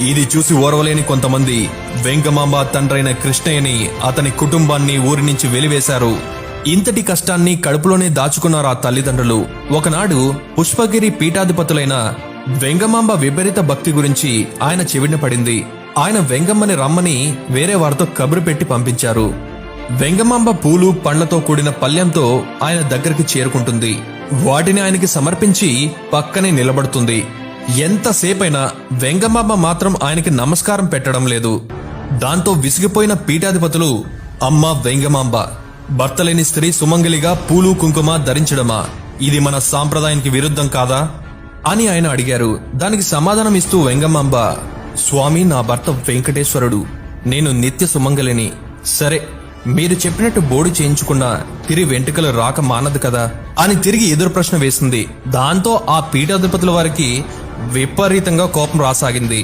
ఇది చూసి ఓర్వలేని కొంతమంది వెంగమాంబ తండ్రైన కృష్ణయ్యని అతని కుటుంబాన్ని ఊరి నుంచి వెలివేశారు. ఇంతటి కష్టాన్ని కడుపులోనే దాచుకున్నారు ఆ తల్లిదండ్రులు. ఒకనాడు పుష్పగిరి పీఠాధిపతులైన వెంగమాంబ విపరీత భక్తి గురించి ఆయన చెవిన పడింది. ఆయన వెంగమ్మని రమ్మని వేరే వారితో కబురు పెట్టి పంపించారు. వెంగమాంబ పూలు పండ్లతో కూడిన పళ్ళెంతో ఆయన దగ్గరికి చేరుకుంటుంది. వాటిని ఆయనకి సమర్పించి పక్కనే నిలబడుతుంది. ఎంతసేపైనా వెంగమాబ మాత్రం ఆయనకి నమస్కారం పెట్టడం లేదు. దాంతో విసిగిపోయిన పీఠాధిపతులు అమ్మ వెంగమాంబ భర్తలేని స్త్రీ సుమంగలిగా పూలు కుంకుమ ధరించడమా? ఇది మన సాంప్రదాయానికి విరుద్ధం కాదా? అని ఆయన అడిగారు. దానికి సమాధానం ఇస్తూ వెంగమాంబ స్వామి నా భర్త వెంకటేశ్వరుడు. నేను నిత్య సుమంగలిని. సరే మీరు చెప్పినట్టు బోడి చేయించుకున్నా తిరిగి వెంట్రుకలు రాక మానదు కదా? అని తిరిగి ఎదురు ప్రశ్న వేసింది. దాంతో ఆ పీఠాధిపతుల వారికి విపరీతంగా కోపం రాసాగింది.